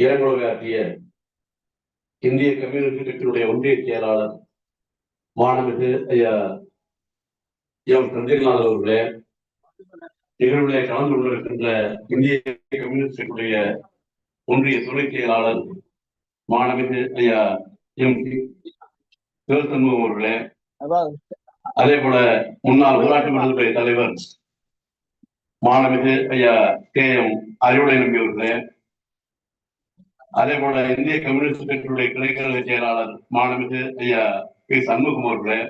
இரங்குலகாட்டிய இந்திய கம்யூனிஸ்ட் கட்சியினுடைய ஒன்றிய செயலாளர் மாணமிகு ஐயா எம் சந்திரநாதன் அவர்களே நிகழ்விலே கலந்து கொண்டிருக்கின்ற இந்திய கம்யூனிஸ்ட் கட்சியுடைய ஒன்றிய துணை செயலாளர் மாணமிகு ஐயா எம் சிவசண்முகம் அவர்களே அதே போல முன்னாள் ஊராட்சி மன்றத்துடைய தலைவர் மாணமிகு ஐயா கே எம் அறிவுடை நம்பி அவர்களே அதே போல இந்திய கம்யூனிஸ்ட் கட்சியுடைய கிளைக்கழக செயலாளர் மாணமிகு ஐயா பி சண்முகம் அவர்களே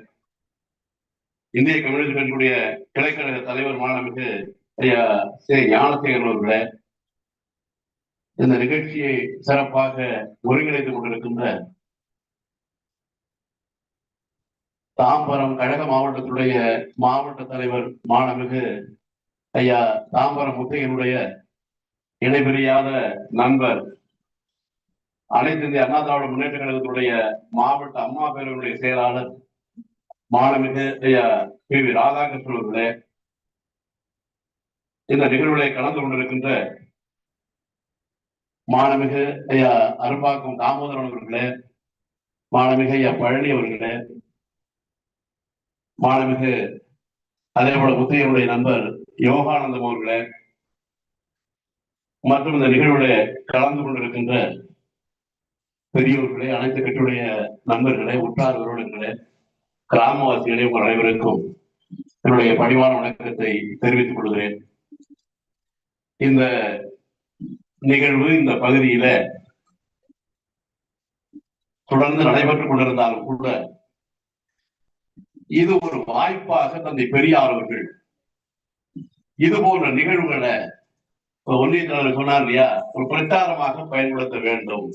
இந்திய கம்யூனிஸ்ட் கட்சியுடைய கிளைக்கழக தலைவர் மாணமிகு ஐயா சே ஞானசேகரன் அவர்களே இந்த நிகழ்ச்சியை சிறப்பாக ஒருங்கிணைத்துக் கொண்டிருக்கின்ற தாம்பரம் கழக மாவட்டத்துடைய மாவட்ட தலைவர் மாணமிகு ஐயா தாம்பரம் முத்தையனுடைய இணைபிரியாத நண்பர் அனைத்து இந்திய அண்ணா திராவிட முன்னேற்ற கழகத்துடைய மாவட்ட அம்மா பேரவையுடைய செயலாளர் மாணமிகு பி. வி. ராதாகிருஷ்ணன் அவர்களே இந்த நிகழ்வுகளை கலந்து கொண்டிருக்கின்ற மாணமிகு ஐயா அரும்பாக்கம் தாமோதரன் அவர்களே மாணமிகு ஐயா பழனி அவர்களே மாணமிகு அதே போல முத்தையனுடைய நண்பர் யோகானந்தம் அவர்களே மற்றும் இந்த நிகழ்வுல கலந்து கொண்டிருக்கின்ற பெரியோர்களே அனைத்து கட்சியுடைய நண்பர்களே உற்றார் உறவினர்களே கிராமவாசிகளே உங்கள் அனைவருக்கும் என்னுடைய பணிவான வணக்கத்தை தெரிவித்துக் கொள்கிறேன். இந்த நிகழ்வு இந்த பகுதியில தொடர்ந்து நடைபெற்றுக் கொண்டிருந்தாலும் கூட இது ஒரு வாய்ப்பாக தந்தை பெரியார் அவர்கள் இது போன்ற நிகழ்வுகளை ஒன்றிய தலைவர் சொன்னார் இல்லையா? ஒரு பிரச்சாரமாக பயன்படுத்த வேண்டும்.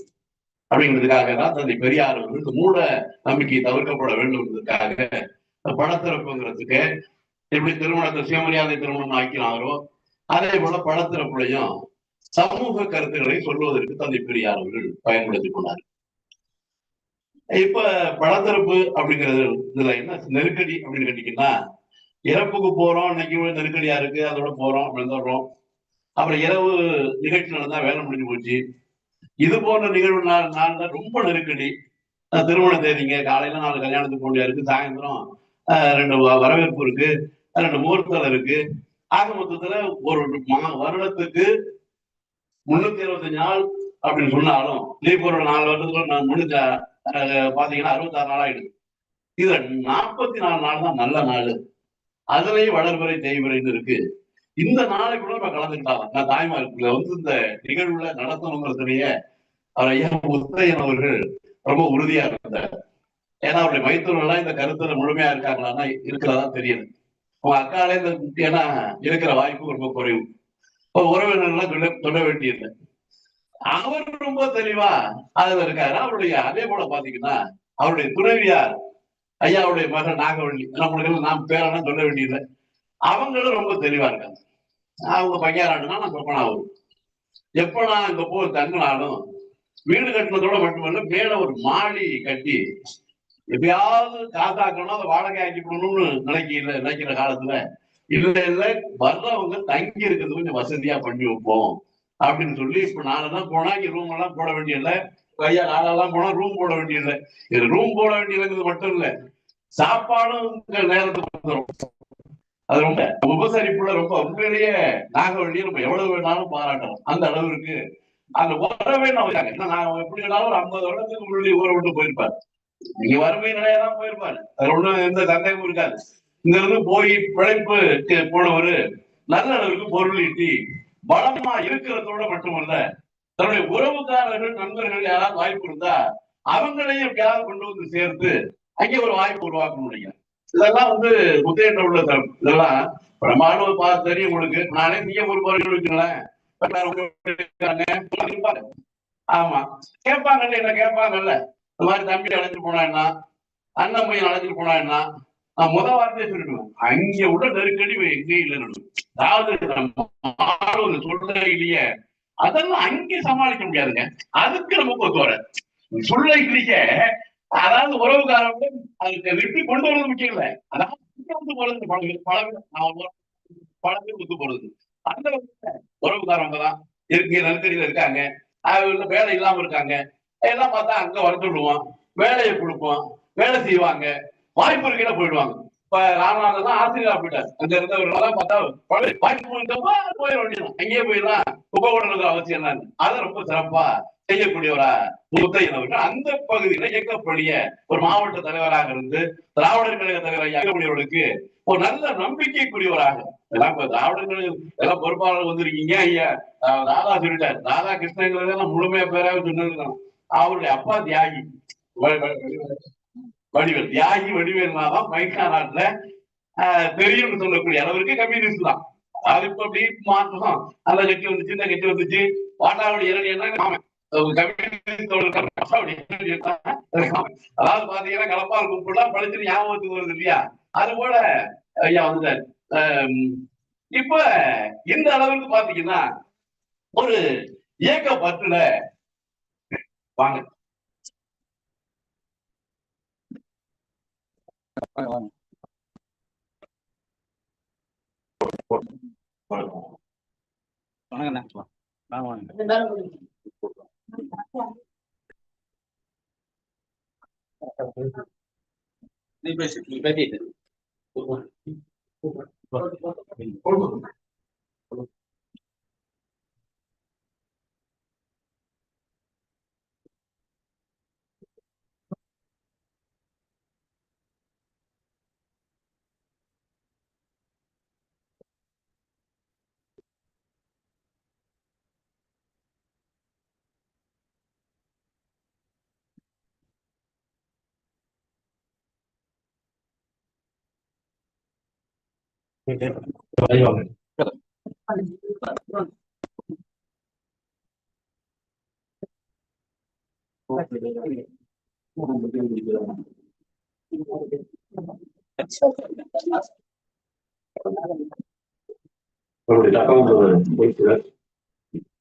அப்படிங்கிறதுக்காக தான் தந்தை பெரியார் வந்து இந்த மூட நம்பிக்கை தவிர்க்கப்பட வேண்டும் என்பதற்காக படத்திறப்புங்கிறதுக்கு எப்படி திருமணத்தை சுயமரியாதை திருமணம் ஆக்கினாரோ அதே போல படத்திறப்புலையும் சமூக கருத்துக்களை சொல்வதற்கு தந்தை பெரியார் அவர்கள் பயன்படுத்தி கொண்டார். இப்ப படத்திறப்பு அப்படிங்கிறது இதுல என்ன? நெருக்கடி அப்படின்னு கேட்டீங்கன்னா இறப்புக்கு போறோம் இன்னைக்கு நெருக்கடியா இருக்கு அதோட போறோம் அப்படின்னு சொல்றோம் அப்புறம் இரவு நிகழ்ச்சி நடந்தா வேலை முடிஞ்சு போச்சு. இது போன்ற நிகழ்வு நாள் நாள் ரொம்ப நெருக்கடி. திருமண தேதிங்க காலையில நாலு கல்யாணத்துக்கு போண்டியா இருக்கு சாயந்தரம் ரெண்டு வரவேற்பு இருக்கு ரெண்டு முகூர்த்தம் இருக்கு. ஆக மொத்தத்துல ஒரு வருடத்துக்கு முன்னூத்தி இருபத்தஞ்சு நாள் அப்படின்னு சொன்னாலும் லீப் ஒரு நாலு வருடத்துல நான் முடிஞ்ச பாத்தீங்கன்னா அறுபத்தாறு நாள் ஆயிடுது. இதுல நாற்பத்தி நாலு நாள் தான் நல்ல நாள். அதுலயும் வளர்வரை தேய்வரைன்னு இருக்கு. இந்த நாளை கூட நம்ம கலந்துக்கிட்டாங்க நான் தாய்மார்க்குள்ள வந்து இந்த நிகழ்வுல நடத்தணுங்கிறதுலயே அவர் ஐயா முத்தையன் அவர்கள் ரொம்ப உறுதியா இருந்தார். ஏன்னா அவருடைய மைத்தூர்கள்லாம் இந்த கருத்துல முழுமையா இருக்காங்களான்னா இருக்கிறதா தெரியுது. உங்க அக்காலே இந்த ஏன்னா இருக்கிற வாய்ப்பு ரொம்ப குறைவு. உறவினர்கள்லாம் சொல்ல சொல்ல வேண்டியது அவர் ரொம்ப தெளிவா அதுல இருக்காரு. அவருடைய அதே போல பாத்தீங்கன்னா அவருடைய துணைவியார் ஐயாவுடைய மகன் நாகவள்ளி. நம்மளுக்கு நாம் பேரெல்லாம் சொல்ல வேண்டியது அவங்களும் ரொம்ப தெளிவா இருக்காங்க. அவங்க பையனாடுனா நான் சொப்பனா வரும் எப்ப நான் இங்க போய் தங்கினாலும் வீடு கட்டினதோட மட்டுமல்ல மேல ஒரு மாடி கட்டி எப்பயாவது காசாக்கணும் அதை வாடகை ஆக்கிக்கணும்னு நினைக்கல நினைக்கிற காலத்துல இல்ல இல்ல வர்றவங்க தங்கி இருக்கிறது கொஞ்சம் வசதியா பண்ணி வைப்போம் அப்படின்னு சொல்லி இப்ப நாளெல்லாம் போனா இங்க ரூம் எல்லாம் போட வேண்டியதில்ல. கையா நாளெல்லாம் போனா ரூம் போட வேண்டியதில்ல. இது ரூம் போட வேண்டியதுங்கிறது மட்டும் இல்ல சாப்பாடும் நேரத்துக்கு வந்துடும் அது ரொம்ப உபசரிப்புல ரொம்ப உண்மையிலேயே நாகவழியை நம்ம எவ்வளவு வேணாலும் பாராட்டலாம் அந்த அளவிற்கு அந்த உறவே நான் நான் எப்படி வேணாலும் ஒரு ஐம்பது வருடத்துக்கு முன்னாடி ஊரை விட்டு போயிருப்பாரு. நீங்க வறுமை நிலையதான் போயிருப்பாரு. அது ஒண்ணும் எந்த சந்தேகமும் இருக்காது. இங்க இருந்து போய் பிழைப்பு போனவரு நல்ல அளவுக்கு பொருள் ஈட்டி பலமா இருக்கிறதோட மட்டுமல்ல தன்னுடைய உறவுக்காரர்கள் நண்பர்கள் யாராவது வாய்ப்பு இருந்தா அவங்களையும் எப்படியாவது கொண்டு வந்து சேர்த்து அங்கே ஒரு வாய்ப்பு உருவாக்க முடியும். இதெல்லாம் வந்து முத்தையன்ற உள்ள இதெல்லாம் பிரமாணம் பார்த்து தெரியும் உங்களுக்கு. நானே நீங்க ஒரு போறீங்கன்னு வச்சுங்களேன் ஆமா. கேட்பாங்கல்ல என்ன கேட்பாங்கல்ல? இந்த மாதிரி தம்பி அழைச்சிட்டு போனா என்ன அண்ணன் பையன் அழைச்சிட்டு போனா என்ன நான் முத வார்த்தையை சொல்லிடுவேன். அங்க உள்ள நெருக்கடி எங்கே இல்லை அதாவது இல்லையே. அதெல்லாம் அங்கே சமாளிக்க முடியாதுங்க. அதுக்கு நமக்கு ஒத்து வர இல்லையே. அதாவது உறவுக்காரங்க அதுக்கு வெட்டி கொண்டு வரது முக்கியம் இல்லை அதாவது வந்து போறது பல பல பல பேர் ஒத்து போறது. அந்த உறவுக்காரவங்க தான் இருக்கு நெருக்கடியில் இருக்காங்க. அவங்க வேலை இல்லாம இருக்காங்க. எல்லாம் பார்த்தா அங்க வளர்த்து விடுவோம். வேலையை கொடுப்போம். வேலை செய்வாங்க. வாய்ப்பு இருக்கையில போயிடுவாங்க. இப்ப ராமநாதன் தான் ஆசிரியரா போயிட்டார். அங்க இருந்தவர்களெல்லாம் பார்த்தா பழைய வாய்ப்பு போயிருந்தப்ப போயிட வேண்டியது அங்கேயே போயிடலாம். உபகூடணுங்கிற அவசியம் என்னன்னு அது ரொம்ப சிறப்பா செய்யக்கூடியவரா? முத்தையன் அந்த பகுதியில இயக்கப்படிய ஒரு மாவட்ட தலைவராக இருந்து திராவிடர் கழக தலைவராக இயக்கக்கூடியவர்களுக்கு ஒரு நல்ல நம்பிக்கைக்குரியவராக. எல்லாம் எல்லாம் பொறுப்பாளர் வந்திருக்கீங்க ஐயா. ராதா சொல்லிட்டார். ராதா கிருஷ்ணங்கிறதெல்லாம் முழுமையா பேராக சொன்னதுதான். அவருடைய அப்பா தியாகி. வடிவேல். தியாகி வடிவேல்னாதான் மைக்கா நாட்டுல ஆஹ் தெரியும்னு சொல்லக்கூடிய அளவிற்கு கம்யூனிஸ்ட் தான். அது இப்ப அப்படி மாற்றம் அந்த கட்சி வந்துச்சு இந்த கட்சி வந்துச்சு. பாட்டாவடி இரணி என்ன? அதாவது பாத்தீங்கன்னா கலப்பால் கும்பிடலாம் படிச்சுட்டு ஞாபகத்துக்கு வருது இல்லையா? அது போல ஐயா வந்துட்டார். இப்ப இந்த அளவுக்கு பாத்தீங்கன்னா ஒரு இயக்க பற்றுல வாங்க. வணக்கண்ணா வாங்க வாங்க நீ பேசு நீ பேசிட்டு அவருடைய தகவல் வைக்கிறார்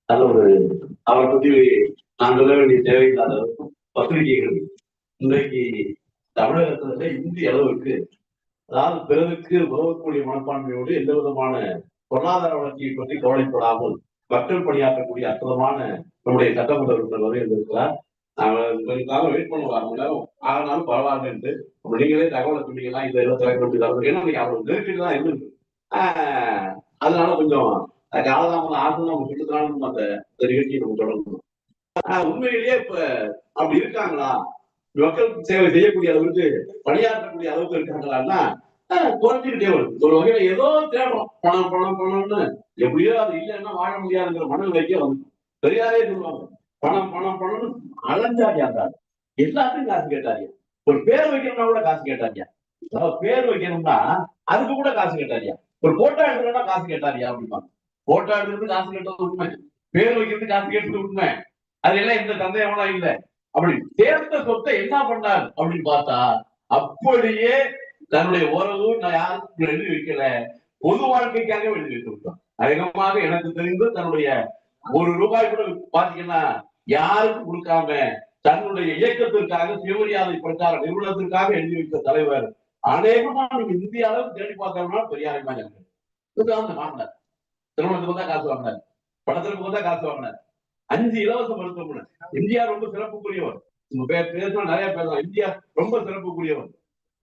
அது ஒரு அவரை பத்தி நான் சொல்ல வேண்டிய தேவையில்லாத பத்திரிகைகள் இன்றைக்கு தமிழகத்துல இந்திய அளவுக்கு அதாவது பிறருக்கு உதவக்கூடிய மனப்பான்மையோடு எந்த விதமான பொருளாதார வளர்ச்சியை பற்றி கவலைப்படாமல் மக்கள் பணியாற்றக்கூடிய அற்புதமான நம்முடைய சட்டமன்ற உறுப்பினர் வரை இருந்திருக்கிறார் நாங்கள் உங்களுக்காக வெயிட் பண்ணுவோம் அரை மணி நேரம் ஆனாலும் பரவாயில்ல என்று. நீங்களே தகவலை சொன்னீங்கன்னா இந்த இருபத்தி ரெண்டு தகவல் ஏன்னா நீங்க அவ்வளவு நெருக்கடி தான் இருக்கு ஆஹ் அதனால கொஞ்சம் காலதாமதம் ஆகும் நம்ம சொல்லுறதுனால அந்த நிகழ்ச்சியை நம்ம தொடங்கணும் ஆஹ் உண்மையிலேயே இப்ப அப்படி இருக்காங்களா? மக்கள் சேவை செய்யக்கூடிய அளவுக்கு பணியாற்றக்கூடிய அளவுக்கு இருக்காங்களான்னா ஆஹ் குறைஞ்சுக்கிட்டே வருது ஒரு வகையில ஏதோ தேடும் பணம் பணம் பணம்னு எப்படியோ அது இல்லைன்னா வாழ முடியாதுங்கிற மனநிலைக்கே வந்து பெரியாரே சொல்லுவாங்க பணம் பணம் பணம்னு அலைஞ்சாரியா இருந்தாரு எல்லாத்தையும் காசு கேட்டாரியா ஒரு பேர் வைக்கணும்னா கூட காசு கேட்டாரியா பேர் வைக்கணும்னா அதுக்கு கூட காசு கேட்டாரியா ஒரு போட்டோ எடுக்கணும்னா காசு கேட்டாரியா அப்படிப்பாங்க போட்டோ எடுக்கிறது காசு கேட்டது உண்மை. பேர் வைக்கிறது காசு கேட்டது உண்மை. அது எல்லாம் இந்த சந்தேகம்லாம் இல்ல அப்படி சேர்ந்த சொத்தை என்ன பண்ணார் அப்படின்னு பார்த்தா அப்படியே தன்னுடைய உறவு நான் யாருக்கும் எழுதி வைக்கல பொது வாழ்க்கைக்காக எழுதி வைத்து அதிகமாக எனக்கு தெரிந்து தன்னுடைய ஒரு ரூபாய் கூட பாத்தீங்கன்னா யாருக்கும் கொடுக்காம தன்னுடைய இயக்கத்திற்காக சுயமரியாதை பிரச்சார நிறுவனத்திற்காக எழுதி வைத்த தலைவர் அநேகமா நீங்க இந்திய அளவுக்கு தேடி பார்த்தோம்னா பெரியாரை மாதிரி அந்த வாங்கினார் திருமணத்துக்கு தான் காசு வாங்கினார். படத்திற்கு தான் காசு வாங்கினார். அஞ்சு இலவச மருத்துவமனை. இந்தியா ரொம்ப சிறப்புக்குரியவர். உங்க பேர் பேசணும் நிறைய பேசலாம் இந்தியா ரொம்ப சிறப்புக்குரியவர்.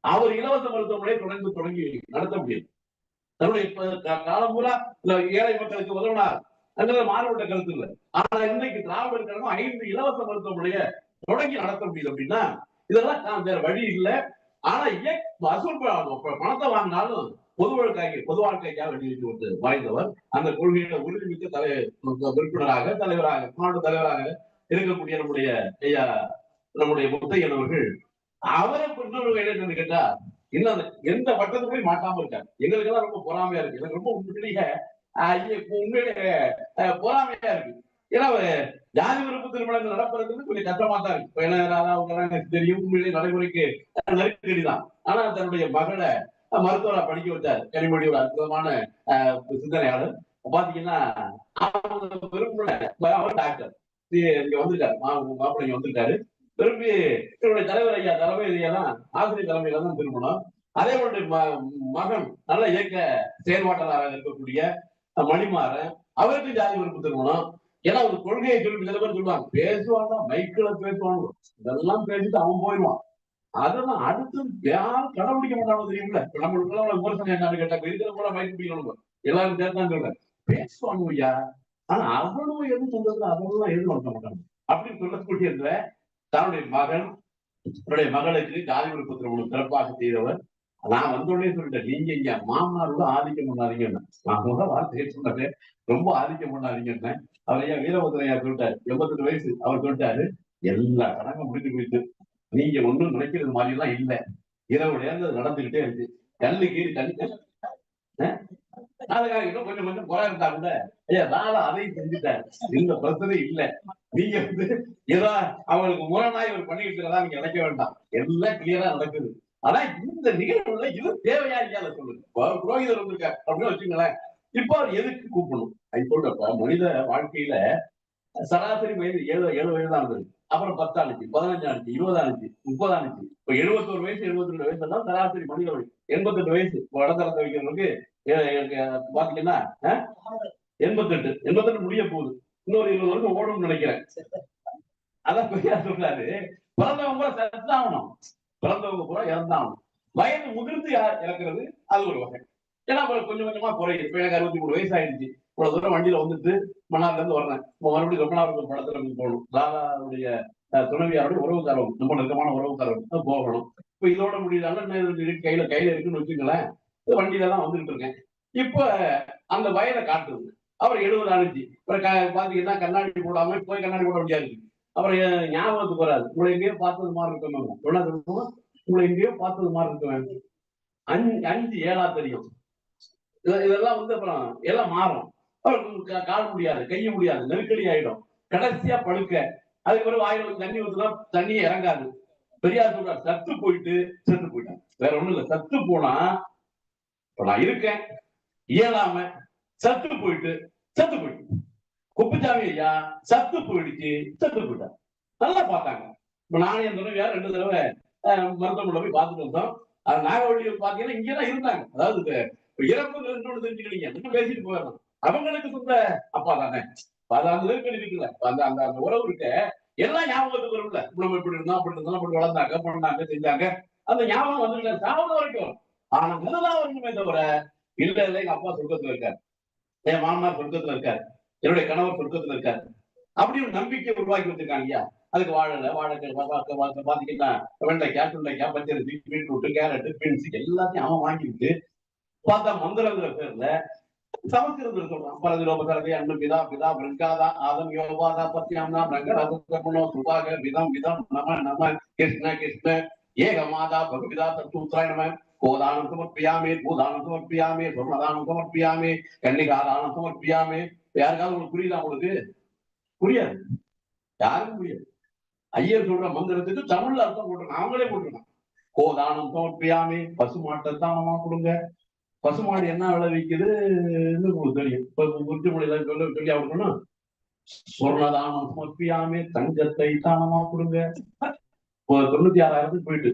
அவர் இலவச மருத்துவமனை தொடர்ந்து தொடங்கி நடத்த முடியும் தன்னுடைய இப்ப காலம் பூரா இந்த ஏழை மக்களுக்கு உதவினார் அதனால மாறுபட்ட கருத்து இல்லை. ஆனா இன்னைக்கு திராவிடர் கழகம் ஐந்து இலவச மருத்துவமனைய தொடங்கி நடத்த முடியுது அப்படின்னா இதெல்லாம் நான் வேற வழி இல்லை. ஆனா இயக் வசூல் பணத்தை வாங்கினாலும் பொது வாழ்க்கைக்கு பொது வாழ்க்கைக்காக வெளியிட்டு வந்து வாய்ந்தவர் அந்த கொள்கையில உறுதிமிக்க தலை உறுப்பினராக தலைவராக மாவட்ட தலைவராக இருக்கக்கூடிய நம்முடைய ஐயா நம்முடைய முத்தையன் அவர்கள் அவரை இன்னொரு என்னன்னு கேட்டா இன்னும் எந்த வட்டத்துக்குமே மாட்டாம இருக்காரு. எங்களுக்கெல்லாம் ரொம்ப பொறாமையா இருக்கு. எனக்கு ரொம்ப உண்மையிலேயே உண்மையிலேயே ஆஹ் பொறாமையா இருக்கு. ஏன்னா ஜாதி விருப்ப திருமணங்கள் நடப்பது கொஞ்சம் கஷ்டமா தான் இருக்கு. எனக்கு தெரியும். உண்மையிலேயே நடைமுறைக்கு நெருக்கடி தான். ஆனா தன்னுடைய மகளை மருத்துவரை படிக்க வச்சார். கனிமொழியோட அற்புதமான சிந்தனையாளர். பாத்தீங்கன்னா அவங்க அவர் டாக்டர் இங்க வந்திருக்காரு. மா- மாப்பிள்ளை இங்க வந்திருக்காரு. இவருடைய தலைவர் ஐயா தலைமை ஐயா தான் ஆசிரியர் தலைமையில தான் திருமணம். அதே போன்று ம- மகன் நல்ல இயக்க செயல்பாட்டாளராக இருக்கக்கூடிய மணிமாறன் அவருக்கு ஜாதி விருப்பு திருமணம். ஏன்னா ஒரு கொள்கையை சொல்லி சில பேர் சொல்லுவாங்க பேசுவாங்க மைக்கில பேசுவாங்க இதெல்லாம் பேசிட்டு அவன் போயிடுவான். அதெல்லாம் அடுத்து யாரும் கடைபிடிக்க மாட்டாங்க தெரியுமில்ல நம்மளுக்கு விமர்சனம் கேட்டா இருக்கிற கூட மைக் பிடிக்கணும் எல்லாரும் தேர்தாங்க சொல்றேன் பேசுவாங்க ஐயா. ஆனா அவனும் எதுவும் சொல்றது அவனும் எதுவும் நடத்த மாட்டாங்க அப்படின்னு சொல்லக்கூடிய தன்னுடைய மகன் தன்னுடைய மகளுக்கு ஜாதி விருப்பத்தில் சிறப்பாக செய்தவர். நான் வந்த உடனே சொல்லிட்டேன் நீங்க இங்க மாமனாரோட ஆதிக்கம் பண்ணாதீங்கன்னு நான் முதல் வார்த்தையை சொன்னேன். ரொம்ப ஆதிக்கம் பண்ணாதீங்கன்னு அவர் ஐயா வீரபத்ரையா சொல்லிட்டாரு. எண்பத்தெட்டு வயசு அவர் சொல்லிட்டாரு. எல்லா கடங்கும் முடிஞ்சு போயிட்டு நீங்க ஒண்ணும் நினைக்கிறது மாதிரி எல்லாம் இல்ல. இரவு நேரம் நடந்துகிட்டே இருக்கு. கல்லு கீறி கல்லு அதுக்காக இன்னும் கொஞ்சம் கொஞ்சம் குறை இருந்தா கூட ஐயா நான் அதையும் செஞ்சுட்டேன். இந்த பிரச்சனை இல்ல. நீங்க வந்து ஏதோ அவங்களுக்கு முரணாய் இவர் பண்ணிட்டு இருக்கிறதா நீங்க நினைக்க வேண்டாம். எல்லாம் கிளியரா நடக்குது. ஆனா இந்த நிகழ்வுல இது தேவையா இல்லையா சொல்லுங்க. புரோகிதர் வந்திருக்காரு அப்படின்னு வச்சுங்களேன் இப்போ அவர் எதுக்கு கூப்பிடணும்? அது சொல்றப்ப மனித வாழ்க்கையில சராசரி வயது ஏழு ஏழு வயது தான் இருந்தது. அப்புறம் பத்தானுச்சு பதினஞ்சானுச்சு இருபதானுச்சு முப்பதானுச்சு இப்ப எழுபத்தோரு வயசு எழுபத்தி ரெண்டு வயசு தான் சராசரி மனித வயது எண்பத்தெட்டு வயசு. வடதளத்தை வைக்கிறவங்களுக்கு பாத்தீங்கன்னா எண்பத்தெட்டு. எண்பத்தெட்டு முடிய போகுது. இன்னொரு இருபது வருஷம் ஓடும்னு நினைக்கிறேன். அதான் பெரியார் சொல்றாரு. பிறந்தவங்க கூட செத்தாகணும் பிறந்தவங்க கூட இறந்தாகணும் வயது முதிர்ந்து யார் இறக்குறது? அது ஒரு வகை. ஏன்னா கொஞ்சம் கொஞ்சமா குறையுது. இப்ப எனக்கு அறுபத்தி மூணு வயசு ஆயிடுச்சு. இவ்வளவு தூரம் வண்டியில வந்துட்டு மன்னார்ல இருந்து வர்றேன். இப்போ மறுபடியும் நாள் படத்துல போகணும். தாதாவுடைய துணைவியாரோட துணைவியாருடைய உறவுக்காரவங்க ரொம்ப நெருக்கமான உறவுக்காரவங்க போகணும். இப்ப இதோட முடியல கையில கையில இருக்குன்னு வச்சுங்களேன் வண்டியில தான் வந்துட்டு இருக்கேன். இப்ப அந்த வயதை காட்டுது அப்புறம் எழுபது ஆனிச்சு அப்புறம் பாத்தீங்கன்னா கண்ணாடி போடாம போய் கண்ணாடி போட முடியாது அப்புறம் ஞாபகத்துக்கு வராது. உங்களை எங்கேயோ பார்த்தது மாதிரி இருக்கணும் என்ன சொல்லணும் உங்களை எங்கேயோ பார்த்தது மாதிரி இருக்குவேன் அஞ்சு அஞ்சு ஏழா தெரியும். இதெல்லாம் வந்து அப்புறம் எல்லாம் மாறும். கால் முடியாது கைய முடியாது நெருக்கடி ஆயிடும். கடைசியா படுக்க. அதுக்கு பிறகு வாயில தண்ணி ஊத்துனா தண்ணியே இறங்காது. பெரியார் சொல்றார் சத்து போயிட்டு செத்து போயிட்டான். வேற ஒண்ணும் இல்ல சத்து போனா இப்ப நான் இருக்கேன் இயலாம சத்து போயிட்டு செத்து போயிட்டு. குப்புச்சாமி ஐயா சத்து போயிடுச்சு செத்து போயிட்டான் நல்லா பார்த்தாங்க. இப்ப நானே என் துணைவியார் ரெண்டு தடவை மருத்துவமனை போய் பார்த்துட்டு வந்தோம். அது நாகவழியில் பாத்தீங்கன்னா இங்கதான் இருந்தாங்க. அதாவது இது இறப்பு இன்னொன்று தெரிஞ்சுக்கிறீங்க இன்னும் பேசிட்டு போயிடலாம். அவங்களுக்கு சொந்த அப்பா தானே. இப்ப அது அந்த நெருக்கடி இருக்குல்ல அந்த அந்த அந்த உறவு இருக்க. எல்லாம் ஞாபகத்துக்கு வரும்ல. இப்ப நம்ம இப்படி இருந்தோம் அப்படி இருந்தோம் அப்படி வளர்ந்தாங்க பண்ணாங்க செஞ்சாங்க. அந்த ஞாபகம் வந்துட்டு சாவது வரைக்கும். ஆனா முதலாம் வரணுமே தவிர இல்ல இல்ல எங்க அப்பா சொர்க்கத்துல இருக்காரு. என் மாமனார் சொர்க்கத்துல இருக்காரு. என்னுடைய கணவர் சொர்க்கத்துல இருக்காரு. அப்படி ஒரு நம்பிக்கை உருவாக்கி வச்சிருக்காங்க ஐயா. அதுக்கு வாழல வாழைக்காய் பா- பா- பா- பாத்தீங்கன்னா வெண்டைக்காய் சுண்டைக்காய் பச்சரிசி பீட்ரூட் கேரட் பீன்ஸ் எல்லாத்தையும் அவன் வாங்கிட்டு பார்த்தா மந்திரங்கிற பேர்ல சமஸ்கிருதத்தில் சொல்றான் பரதிரோபகரதி அன்பு பிதா பிதா பிரங்காதா ஆதம் யோபாதா பத்யாம்னா பிரங்கராதமனோ சுபாக விதம் விதம் நம நம கிருஷ்ண கிருஷ்ண ஏகமாதா பகுவிதா தத்துத்ராய நம கோதானம் சமர்ப்பியாமே பூதானம் சமர்ப்பியாமே சொர்ணதானம் சமர்ப்பியாமே கன்னிகாதானம் சமர்ப்பியாமே. யாருக்காவது உங்களுக்கு புரியுதா உங்களுக்கு? புரியாது. யாருக்கும் புரியாது. ஐயர் சொல்ற மந்திரத்துக்கு தமிழ்ல அர்த்தம் போட்டிருக்காங்க அவங்களே போட்டுருக்கான். கோதானம் சமர்ப்பியாமே பசு மாட்டை தானமா கொடுங்க. பசுமாடு என்ன விளைவிக்குது உங்களுக்கு தெரியும். இப்ப குறிச்சி மொழியில சொல்ல சொல்லி அவருக்கணும் சொர்ணதானம் சமர்ப்பியாமே தங்கத்தை தானமா கொடுங்க. இப்போ தொண்ணூத்தி ஆறாயிரத்துக்கு போயிட்டு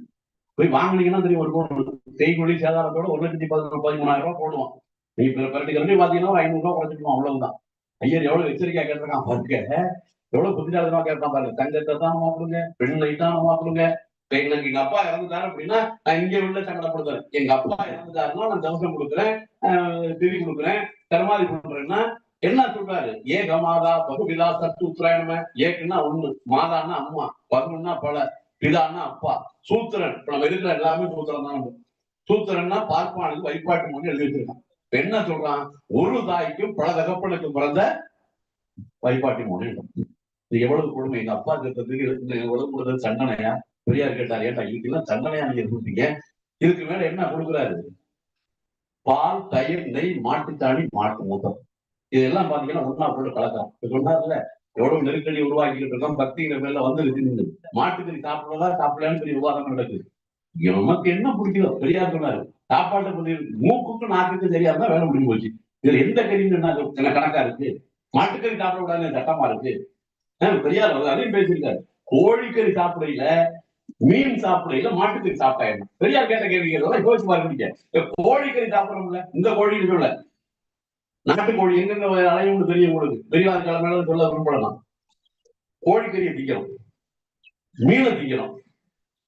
போய் வாங்குனீங்கன்னா தெரியும் ஒரு கோடி செய்கொழி சேதாரத்தோட ஒரு லட்சத்தி பதினொன்று பதிமூணாயிரம் ரூபாய் போடுவோம் நீ இப்ப பரட்டி பாத்தீங்கன்னா ஒரு ஐநூறு ரூபாய் குறைச்சிக்கணும் அவ்வளவுதான். ஐயர் எவ்வளவு எச்சரிக்கையா கேட்டிருக்கான் பாருங்க. எவ்வளவு புத்திசாலிதமா கேட்டான் பாருங்க. தங்கத்தை தானமா கொடுங்க பெண்ணை தானமா கொடுங்க. எனக்கு எங்க அப்பா இறந்துட்டாரு அப்படின்னா நான் இங்க உள்ள சங்கடப்படுத்துறேன். எங்க அப்பா இறந்துட்டாருன்னா நான் தவசம் கொடுக்குறேன் திரி கொடுக்குறேன் கர்மாதி கொடுக்குறேன்னா என்ன சொல்றாரு? ஏக மாதா பகுபிதா சத்து உத்தராயணம. ஏக்குன்னா ஒண்ணு மாதான்னா அம்மா பகுன்னா பல பிதான்னா அப்பா சூத்திரன். இப்ப நம்ம இருக்கிற எல்லாமே சூத்திரன் தான் சூத்திரன்னா பார்ப்பானுக்கு வைப்பாட்டு மொழி எழுதி வச்சிருக்கான். என்ன சொல்றான்? ஒரு தாய்க்கும் பல தகப்பனுக்கு பிறந்த வைப்பாட்டி மொழி இது எவ்வளவு கொடுமை. எங்க அப்பா இருக்கிறதுக்கு எவ்வளவு கொடுத்தது? சண்டனையா பெரியார் கேட்டார் ஏட்டா இதுக்கெல்லாம் தண்டனையா நீங்க கொடுத்தீங்க? இதுக்கு மேல என்ன கொடுக்குறாரு? பால் தயிர் நெய் மாட்டுத்தாணி மாட்டு மூத்தம். இதெல்லாம் பாத்தீங்கன்னா ஒன்னா போட்டு கலக்கலாம் இப்ப சொன்னார்ல எவ்வளவு நெருக்கடி உருவாக்கிட்டு இருக்கோம் பக்திங்கிற பேர்ல வந்து இருக்குது மாட்டுக்கறி சாப்பிடலாம் சாப்பிடலான்னு பெரிய விவாதம் நடக்குது. நமக்கு என்ன பிடிக்குதோ பெரியார் சொன்னாரு சாப்பாட்டை பண்ணி மூக்குக்கும் நாக்குக்கும் தெரியாதுதான் வேலை முடிஞ்சு போச்சு. இதுல எந்த கறின்னு என்ன கணக்கா இருக்கு? மாட்டுக்கறி சாப்பிட கூடாதுன்னு சட்டமா இருக்கு? ஆஹ் பெரியார் அதையும் பேசியிருக்காரு. கோழிக்கறி சாப்பிடையில மீன் சாப்பிடையில மாட்டுக்கறி சாப்பிட்டா என்ன? பெரியார் கேட்ட கேள்விகள் யோசிச்சு பாருங்க கோழிக்கறி சாப்பிடணும்ல இந்த கோழின்னு சொல்ல. நாட்டுக்கோழி எங்கெங்க அலையும்னு தெரியும் உங்களுக்கு. பெரியவார் கிழமையில சொல்ல விரும்பலாம். கோழிக்கறியை திக்கிறோம் மீனை திக்கிறோம்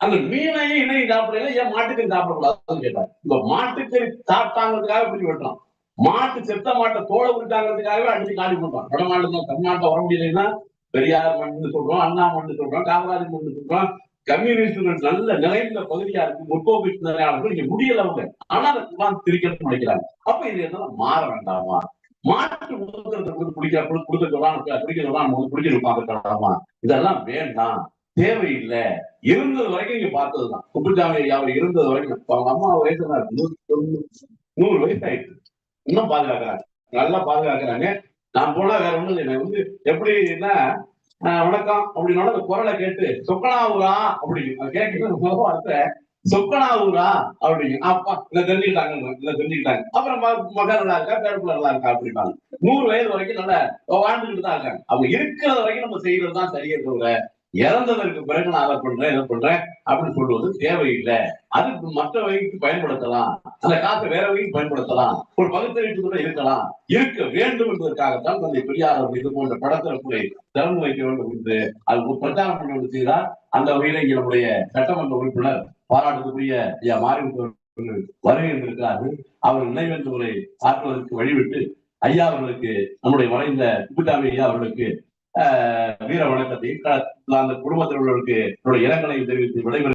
அந்த மீனையும் இன்னைக்கு சாப்பிடல ஏன் மாட்டுக்கறி சாப்பிடக்கூடாதுன்னு கேட்டார். இப்ப மாட்டுக்கறி சாப்பிட்டாங்கிறதுக்காக இப்படி வெட்டுறோம். மாட்டு செத்த மாட்டை தோலை விட்டாங்கிறதுக்காகவே அடிச்சு காலி பண்றோம். வடமாநிலம் தமிழ்நாட்டை வர முடியலைன்னா பெரியார் மண்ணு சொல்றோம் அண்ணா மண்ணு சொல்றோம் காமராஜர் மண்ணு சொல்றோம் கம்யூனிஸ்டுகள் நல்ல நிறைந்த பகுதியா இருக்கு முற்போக்கு சிந்தனையாளர்கள் இங்க முடியல அவங்க. ஆனா அதை குமார் திரிக்கிறது நினைக்கிறாங்க. அப்ப இது என்ன மாற வேண்டாமா? மாட்டு உதவுறத கொடுத்து பிடிக்க கொடுக்க சொல்றான் பிடிக்க இதெல்லாம் வேண்டாம். தேவையில்லை. இருந்தது வரைக்கும் இங்க பார்த்ததுதான். குப்புசாமி அவர் இருந்தது வரைக்கும் அவங்க அம்மா வயசு தான் தொண்ணூறு நூறு வயசு ஆயிடுச்சு இன்னும் பாதுகாக்கிறாங்க. நல்லா பாதுகாக்கிறாங்க. நான் போனா வேற ஒண்ணு எனக்கு வந்து எப்படின்னா வணக்கம் அப்படின்னா அந்த குரலை கேட்டு சொக்கனாவூரா அப்படிங்க கேட்கறது முதல் வார்த்தை சொக்கனாவூரா அப்படிங்க அப்பா இதை தெரிஞ்சுக்கிட்டாங்க இதை தெரிஞ்சுக்கிட்டாங்க. அப்புறம் ம- மகன் நல்லா இருக்கா பேரப்புல நல்லா இருக்கா அப்படின்னாங்க நூறு வயது வரைக்கும் நல்லா வாழ்ந்துகிட்டு தான் இருக்காங்க. அவங்க இருக்கிறத வரைக்கும் நம்ம செய்யறது தான் சரியே தவிர இறந்ததற்கு பிறகு நான் அதை பண்றேன் இதை பண்றேன் அப்படின்னு சொல்லுவது தேவையில்லை. அதுக்கு மற்ற வகைக்கு பயன்படுத்தலாம். அந்த காசை வேற வகைக்கு பயன்படுத்தலாம். ஒரு பகுத்தறிவு கூட இருக்கலாம். இருக்க வேண்டும் என்பதற்காகத்தான் தந்தை பெரியார் இது போன்ற படத்திறப்புகளை திறந்து வைக்க வேண்டும் என்று அது ஒரு பிரச்சாரம் பண்ணி வேண்டும் செய்தார். அந்த வகையில இங்க நம்முடைய சட்டமன்ற உறுப்பினர் பாராட்டுக்குரிய ஐயா மாரிமுத்து வருகை இருந்திருக்கிறார்கள் அவர் நினைவேந்தவரை ஆற்றுவதற்கு வழிவிட்டு ஐயா அவர்களுக்கு நம்முடைய மறைந்த குப்புசாமி ஐயா அவர்களுக்கு வீர வணக்கத்தையும் அந்த குடும்பத்தில் உள்ளவர்களுக்கு என்னுடைய இரங்கலையும் தெரிவித்து விடைபெறும்